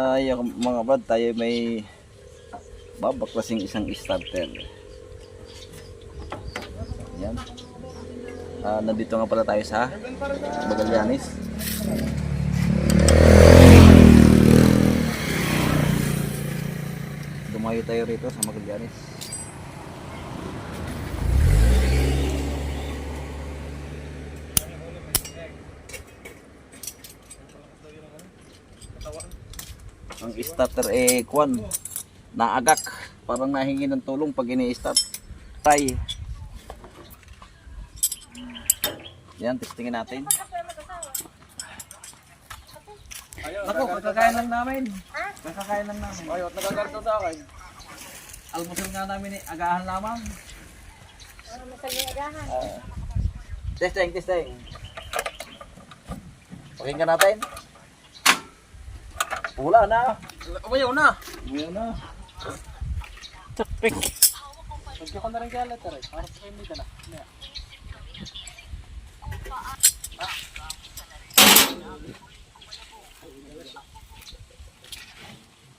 Yung mga brad, tayo may babaklasing isang starter. Yan. Ah, nandito nga pala tayo sa Magallanes. Dumayo tayo rito sa Magallanes. Ang starter eh, kwan, naagak. Parang nahingi ng tulong pag ini-start. Try. Yan, testingin natin. Ako, kakakain lang namin. Kakakain lang namin. Ay, at nagagalito sa akin. Almusal nga namin eh, agahan lamang. Ano masaling agahan? Testing, testing. Pakinggan natin. Wala na. Umayaw na. Wala na. Tapik. Pagka ko na rin kaya letter eh. Para sa dito na.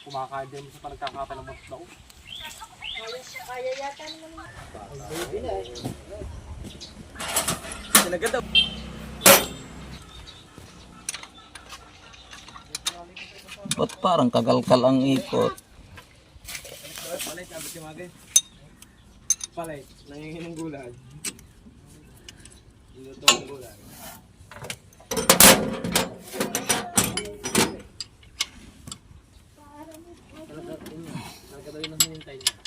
Kumakain din sa panagkakata ng mga tao. Kaya yata naman. Sinagad daw. Ba't parang kagalkal ang ikot? Palay, sabi si Magay. Palay, nangingin ng gulay. Luto ng gulay. Nagkadali ng hinintay niya.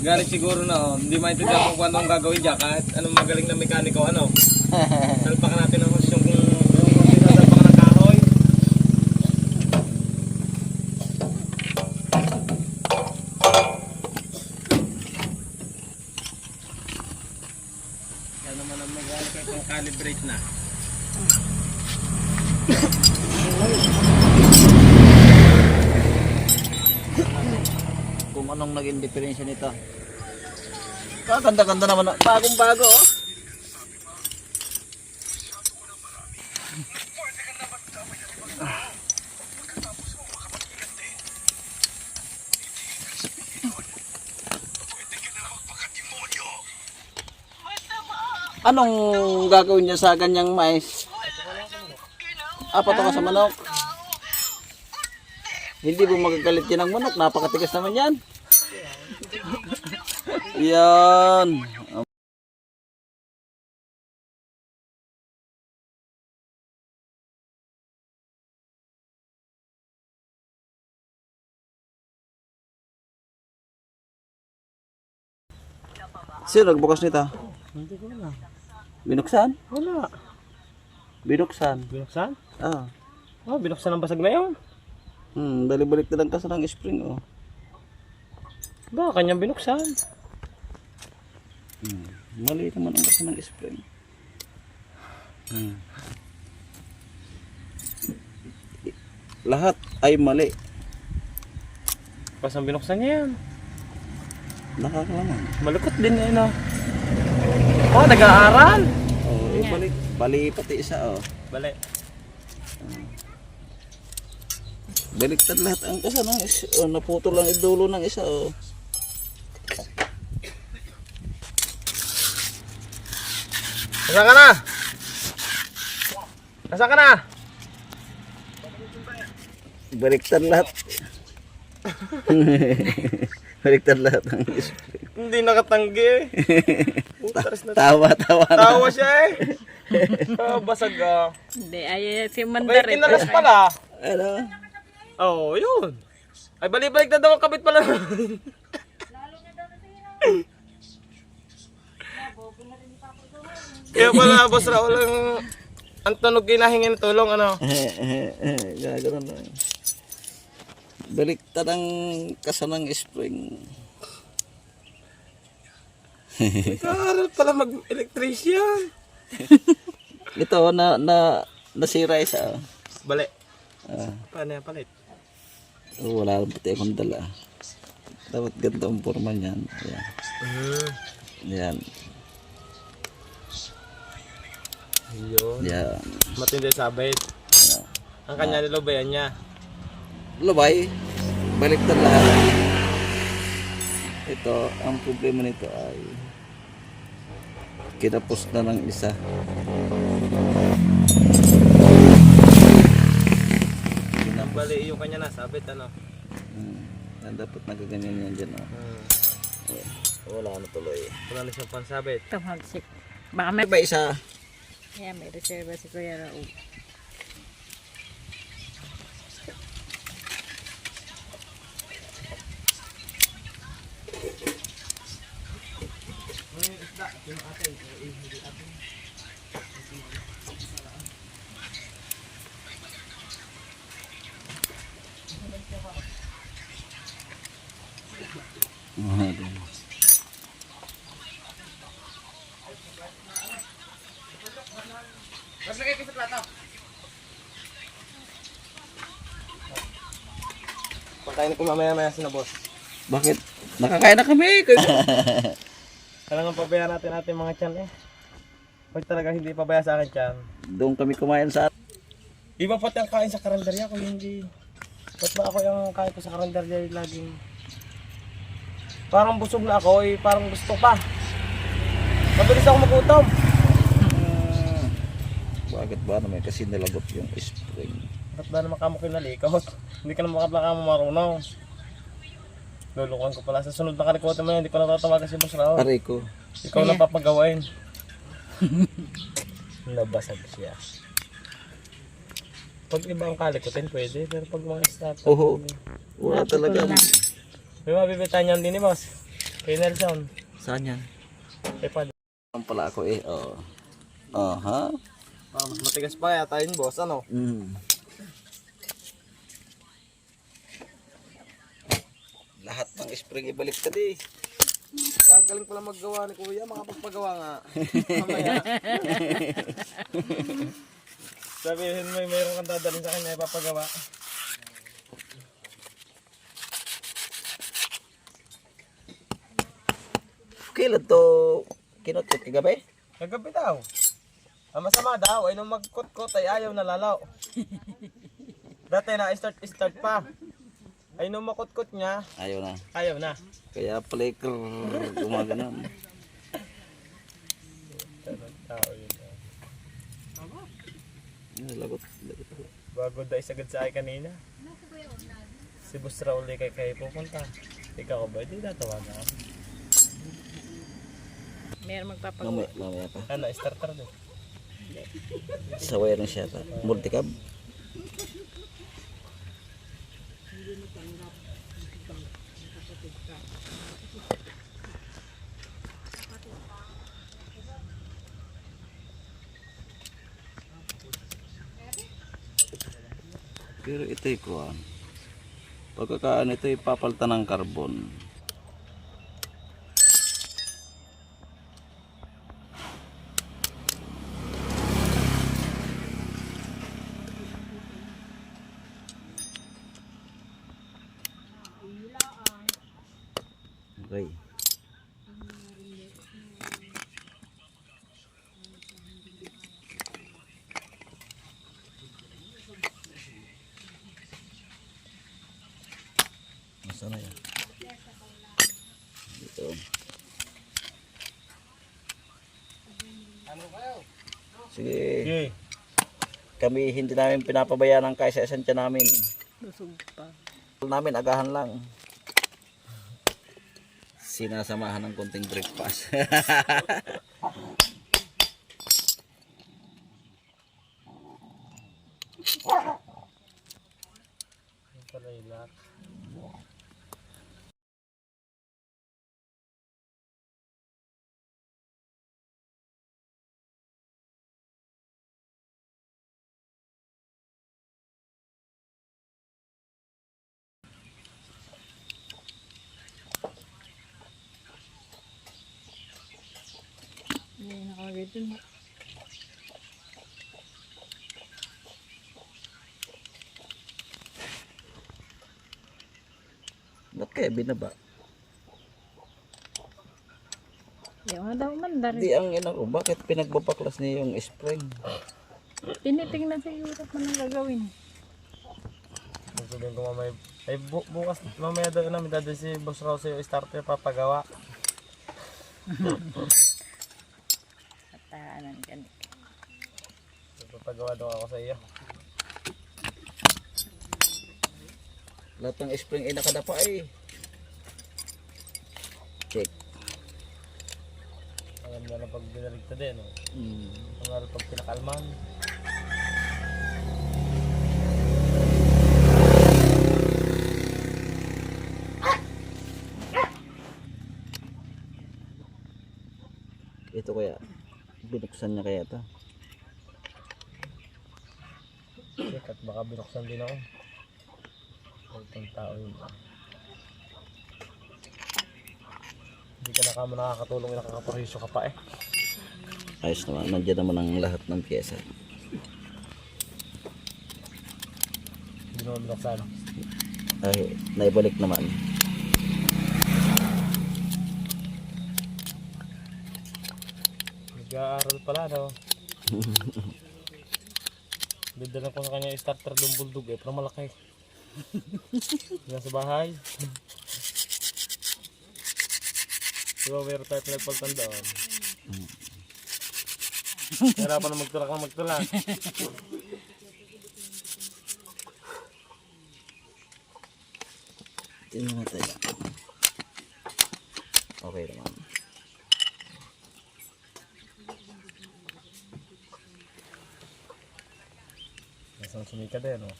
Galit siguro na oh. Hindi maintindihan kung ano ang gagawin dyan. Kahit anong magaling na mekaniko ano. Salpakan natin ang hose yung kung salpakan ng kahoy. Yan naman ang magaling kung calibrate na. Anong naging diferensya nito. Kaganda-ganda naman. Bagong bago oh. Anong gagawin niya sa ganyang mais? Apat ako sa manok. Hindi mo magagalit yan ng manok. Napakatigas naman yan. Yan. Sino nagbukas nito? Hindi ko na. Binuksan? Wala. Binuksan. Binuksan? Ah. Oh, binuksan ang basag na yun. Hmm, balik-balik na lang kasi ng spring oh. Ba, kanyang binuksan. Hmm. Mali naman ang kasi ng spring. Hmm. lahat ay mali. Pas ang binuksan niya yan. Nakakalaman. Malukot din eh, no? Oh, nag-aaral! Oh, eh, bali, bali pati isa oh. Bale. Baliktad lahat ang isa ng is, oh, naputol lang yung dulo ng isa oh. Nasaan ka na? Nasaan ka na? Baliktad lahat. Baliktad lahat ng spring. Hindi nakatanggi eh. Putaris na. Tawa, tawa na. Tawa siya eh. Ah, basag ah. Hindi, ay si May Mandar. kinalas pala. Ano? Oo, oh, yun. Ay, balibalik na daw ang kabit pala. Kaya pala, boss Raul, ang, ang tunog kinahingi ng tulong, ano? Gano'n lang. Baliktad ang kasanang spring. Kaaral pala mag-electrician. Ito na na nasira isa. oh. Bali. Ah, Paano yan palit? oh, wala lang pati akong dala. Dapat ganito ang forma niyan. Ayan. Hmm. Yun. Yan. Matindi sabit. Ano. Ang kanya nilubayan niya. Labay. Baliktad lahat. Ito, ang problema nito ay kinapos na ng isa. Bali yung kanya nasabit, ano? Hmm. Yan, dapat nagaganyan yan dyan. Oh. Hmm. Wala na tuloy. Wala na siyang pansabit. Tumagsik. Baka may, May ba isa? Yeah, may reserva si Kuya Raul. Ah, doon. Pagkain ko mamaya-maya si na boss. Bakit? Nakakain na kami. Kailangan pabayaan natin ating mga tiyan eh. Pag talaga hindi pabaya sa akin tiyan. Doon kami kumain sa Iba pati ang kain sa kalendarya ko hindi. Ba't ba ako yung kain ko sa kalendarya yung laging... Parang busog na ako eh, parang gusto pa. Mabilis ako magutom. Ah, bakit ba naman kasi nilagot yung spring. Ba't ba naman kamo kinalikot? hindi ka naman makabla mo marunong. Lulukuhan ko pala. Sa sunod na kalikutan mo yan, hindi ko natatawagan si Boss Raul. Aray ko. Ikaw na papagawain. Nabasag siya. Pag iba ang kalikutin, pwede. Pero pag mga staff, Oo. Wala talaga. may mabibitan niyan din ni Boss. Kay Nelson. Saan yan? Kay Pad. Ang pala ako eh. Oo. Oh. Aha. Ah, mas matigas pa yata yun, Boss. Ano? Mm. Lahat ng spring ibaliktad eh. Gagaling pala maggawa ni Kuya. Makapagpagawa nga. Mamaya. Sabihin mo, mayroon kang dadalhin sa kanya, ipapagawa. Kailan to kinutkot kagabi? Kagabi daw. Ang masama daw ay nung magkot-kot ay ayaw na lalaw. Dati na start start pa. Ay nung makot-kot niya, Ayaw na. ayaw na. Kaya pala gumagana. Tao yun. Lagot. lagot. Bago daw isagad sa akin kanina. Si Boss Raul ay kay kayo pupunta. Ikaw ba? Di natawagan ako. Meron magpapagawa. Mamaya, mamaya pa. Ano, starter din. Sawaya na siya. ta. Multicab. Pero ito'y kuhan. Pagkakaan ito'y papalitan ng sana yan. Dito. Sige. Kami hindi namin pinapabayaan ang kaisa-esensya namin. Lusog pa. Namin agahan lang. Sinasamahan ng konting breakfast. Ba't kaya binaba? Yung nga daw mandar. Di ang ina ko, bakit pinagbabaklas niya yung spring? Tinitingnan siguro kung anong gagawin. Sabihin ko mamaya, ay bu- bukas, mamaya daw namin dadal si Boss Rose yung starter papagawa. Kataanan ka ni. Papagawa daw ako sa iyo. Lahat ng spring ay nakadapa eh. Alam na pag binaligtad din, no? Hmm. Ang pag pinakalman. Ito kaya, binuksan niya kaya ito. Check at baka binuksan din ako. Itong tao yun. Hindi ka na kamo nakakatulong, nakakaparisyo ka pa eh. Ayos naman, nandiyan naman ang lahat ng pyesa. Hindi naman binuksan. Ay, naibalik naman. Nag-aaral pala, no? Dadalan ko sa kanya yung starter ng bulldog eh, pero malaki. Yan sa bahay. Meron tayo pinagpaltan doon? Hirapan na magtulak na magtulak. Tingnan natin. Okay naman. Isang sumika din, no?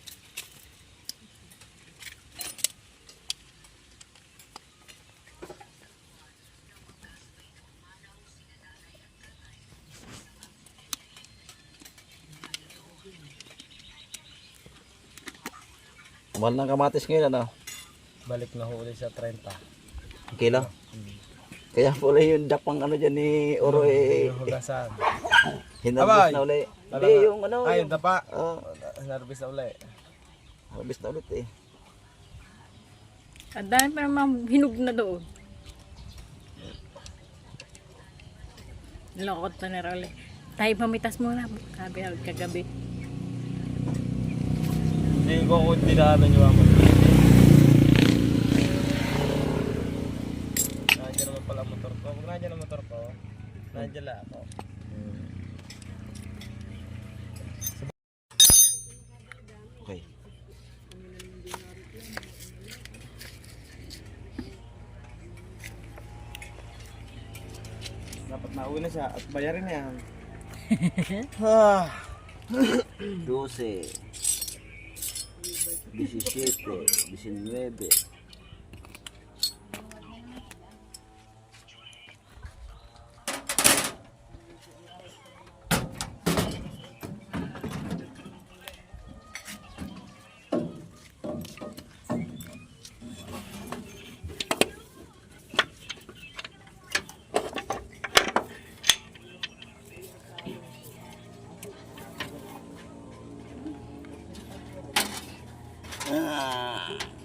Mahal ng kamatis ngayon ano? Balik na huli sa 30. Kilo? Kaya pala yung dapang ano dyan ni Oro eh. Yung hugasan. Hinarbis na uli. Hindi, yung ano. Ay, yung, tapa. oh, Narbis na uli. harbis na ulit eh. Ang dami pa naman hinug na doon. Lokot na na ulit. Tayo pamitas muna. Sabi kagabi. Hindi ko ako dinaanan yung amo. Nandiyan naman pala motor ko. Kung nandiyan ang motor ko, nandiyan lang ako. Okay. Dapat nauwi na siya at bayarin na yan. 12 17 19 Ah.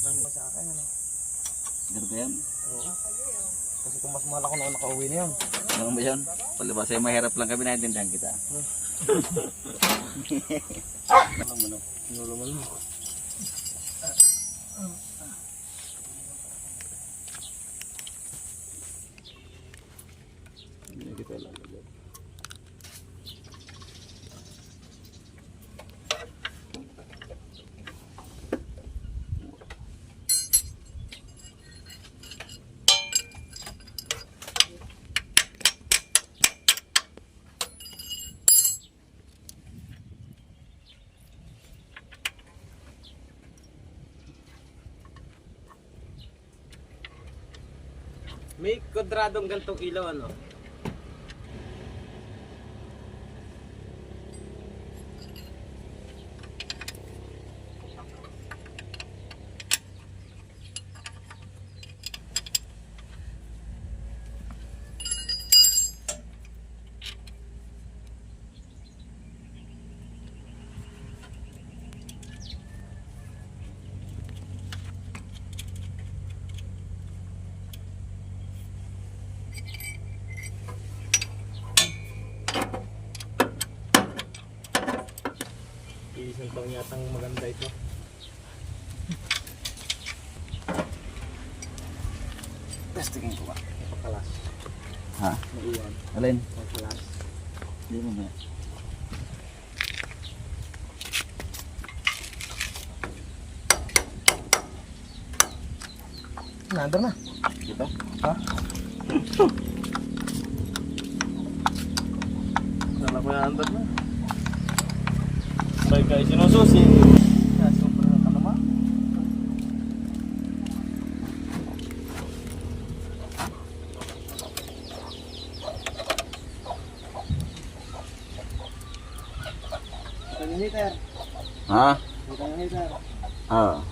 Sa akin, ano? Ba yan? Oo. Kasi kung mas mahal ako noon nakauwi na yun. Ganun ba yan? Palibas ay mahirap lang kami naintindihan kita. Alam mo no? Sinulo mo yun. May kwadradong gantong ilaw, ano? Isang taong yatang maganda ito. Testingin ko ba? Pakalas. Ha? Maiwan. Alin? Pakalas. Hindi mo ba? Nandar na. Dito? Ha? Kala ko yung andar na. Sabay kayo sinususi. Sobrang na ka naman. Heater. Ha? Heater. Ah.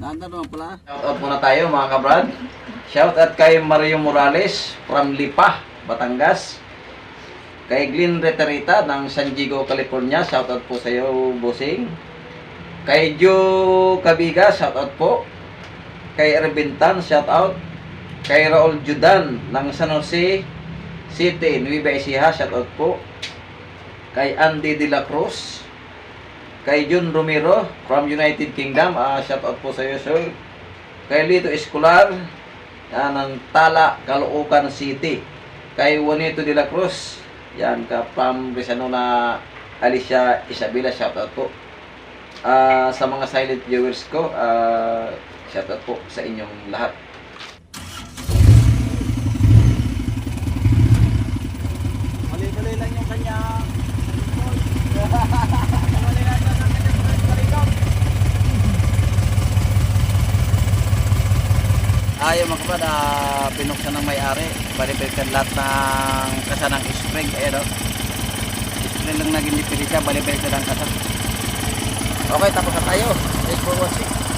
Nanda naman pala. Tayo mga kabrad. Shoutout kay Mario Morales from Lipa, Batangas. Kay Glenn Reterita ng San Diego, California. Shoutout po sa iyo, bossing. Kay Joe Cabiga, shoutout po. Kay Erbintan, shoutout. Kay Raul Judan ng San Jose City, Nueva Ecija, shoutout po. Kay Andy De La Cruz, Kay Jun Romero from United Kingdom, ah shout out po sa iyo, sir. Kay Lito Escolar, yan ng Tala, Caloocan City. Kay Juanito de la Cruz, yan ka from Rizanola, Alicia Isabela, shout out po. Ah, sa mga silent viewers ko, ah shout out po sa inyong lahat. Mali-mali lang yung kanya. Ayaw mga kapad, pinuksan ng may-ari. Balipitan lahat ng kasanang spring. Ayan o. Spring lang naging dipili siya, balipitan ang kasa. Okay, tapos na tayo. Thanks for watching.